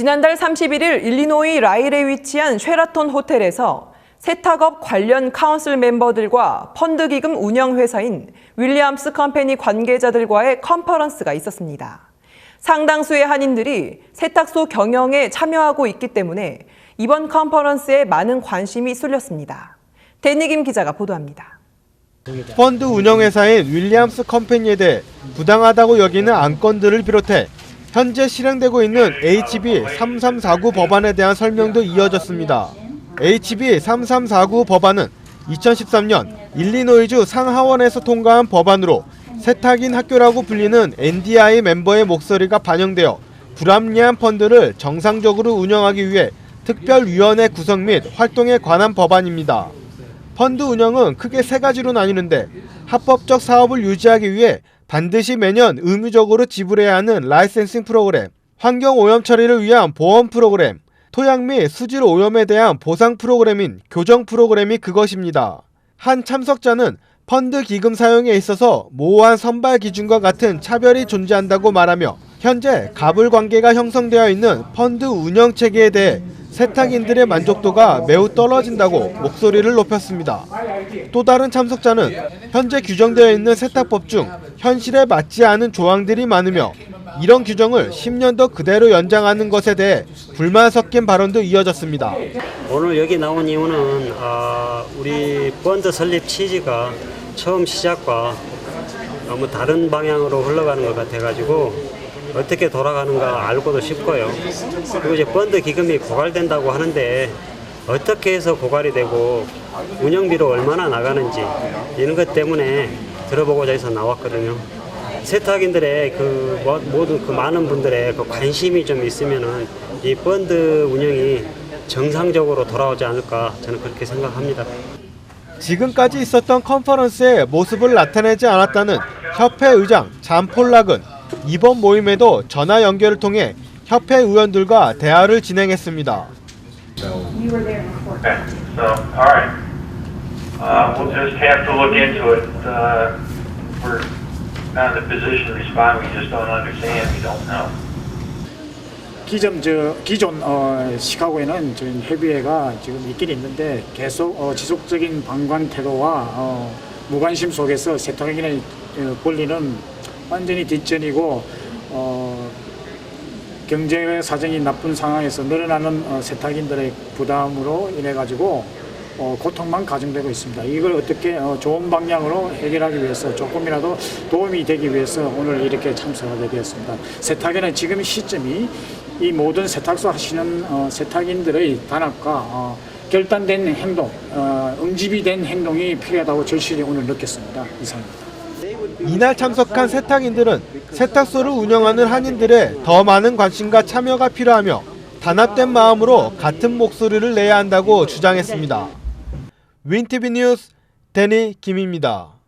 지난달 31일 일리노이 라일에 위치한 쉐라톤 호텔에서 세탁업 관련 카운슬 멤버들과 펀드 기금 운영 회사인 윌리엄스 컴퍼니 관계자들과의 컨퍼런스가 있었습니다. 상당수의 한인들이 세탁소 경영에 참여하고 있기 때문에 이번 컨퍼런스에 많은 관심이 쏠렸습니다. 데니김 기자가 보도합니다. 펀드 운영회사인 윌리엄스 컴퍼니에 대해 부당하다고 여기는 안건들을 비롯해 현재 실행되고 있는 HB 3349 법안에 대한 설명도 이어졌습니다. HB 3349 법안은 2013년 일리노이주 상하원에서 통과한 법안으로 세탁인 학교라고 불리는 NDI 멤버의 목소리가 반영되어 불합리한 펀드를 정상적으로 운영하기 위해 특별위원회 구성 및 활동에 관한 법안입니다. 펀드 운영은 크게 세 가지로 나뉘는데 합법적 사업을 유지하기 위해 반드시 매년 의무적으로 지불해야 하는 라이센싱 프로그램, 환경 오염 처리를 위한 보험 프로그램, 토양 및 수질 오염에 대한 보상 프로그램인 교정 프로그램이 그것입니다. 한 참석자는 펀드 기금 사용에 있어서 모호한 선발 기준과 같은 차별이 존재한다고 말하며 현재 갑을 관계가 형성되어 있는 펀드 운영 체계에 대해 세탁인들의 만족도가 매우 떨어진다고 목소리를 높였습니다. 또 다른 참석자는 현재 규정되어 있는 세탁법 중 현실에 맞지 않은 조항들이 많으며 이런 규정을 10년 더 그대로 연장하는 것에 대해 불만 섞인 발언도 이어졌습니다. 오늘 여기 나온 이유는 아, 우리 펀드 설립 취지가 처음 시작과 너무 다른 방향으로 흘러가는 것 같아가지고 어떻게 돌아가는가 알고도 싶고요. 그리고 이제 펀드 기금이 고갈된다고 하는데 어떻게 해서 고갈이 되고 운영비로 얼마나 나가는지 이런 것 때문에 들어보고자 해서 나왔거든요. 세탁인들의 그 모- 모든 그 많은 분들의 그 관심이 좀 있으면은 이 펀드 운영이 정상적으로 돌아오지 않을까 저는 그렇게 생각합니다. 지금까지 있었던 컨퍼런스에 모습을 나타내지 않았다는 협회 의장 잔 폴락은 이번 모임에도 전화 연결을 통해 협회 의원들과 대화를 진행했습니다. Okay, so, all right. Uh, we'll just have to look into it. Uh, we're not in a position to respond, we just don't understand, we don't know. 기존 저 기존 어, 시카고에는 저희 협의회가 지금 있긴 있는데 계속 어, 지속적인 방관 태도와 어, 무관심 속에서 어, 권리는 완전히 뒷전이고 어, 경제 사정이 나쁜 상황에서 늘어나는 어, 세탁인들의 부담으로 인해 가지고 어, 고통만 가중되고 있습니다. 이걸 어떻게 어, 좋은 방향으로 해결하기 위해서 조금이라도 도움이 되기 위해서 오늘 이렇게 참석하게 되었습니다. 세탁에는 지금 시점이 이 모든 세탁소 하시는 어, 세탁인들의 단합과 어, 결단된 행동, 어, 응집이 된 행동이 필요하다고 절실히 오늘 느꼈습니다. 이상입니다. 이날 참석한 세탁인들은 세탁소를 운영하는 한인들의 더 많은 관심과 참여가 필요하며 단합된 마음으로 같은 목소리를 내야 한다고 주장했습니다. 윈티비 뉴스 데니 김입니다.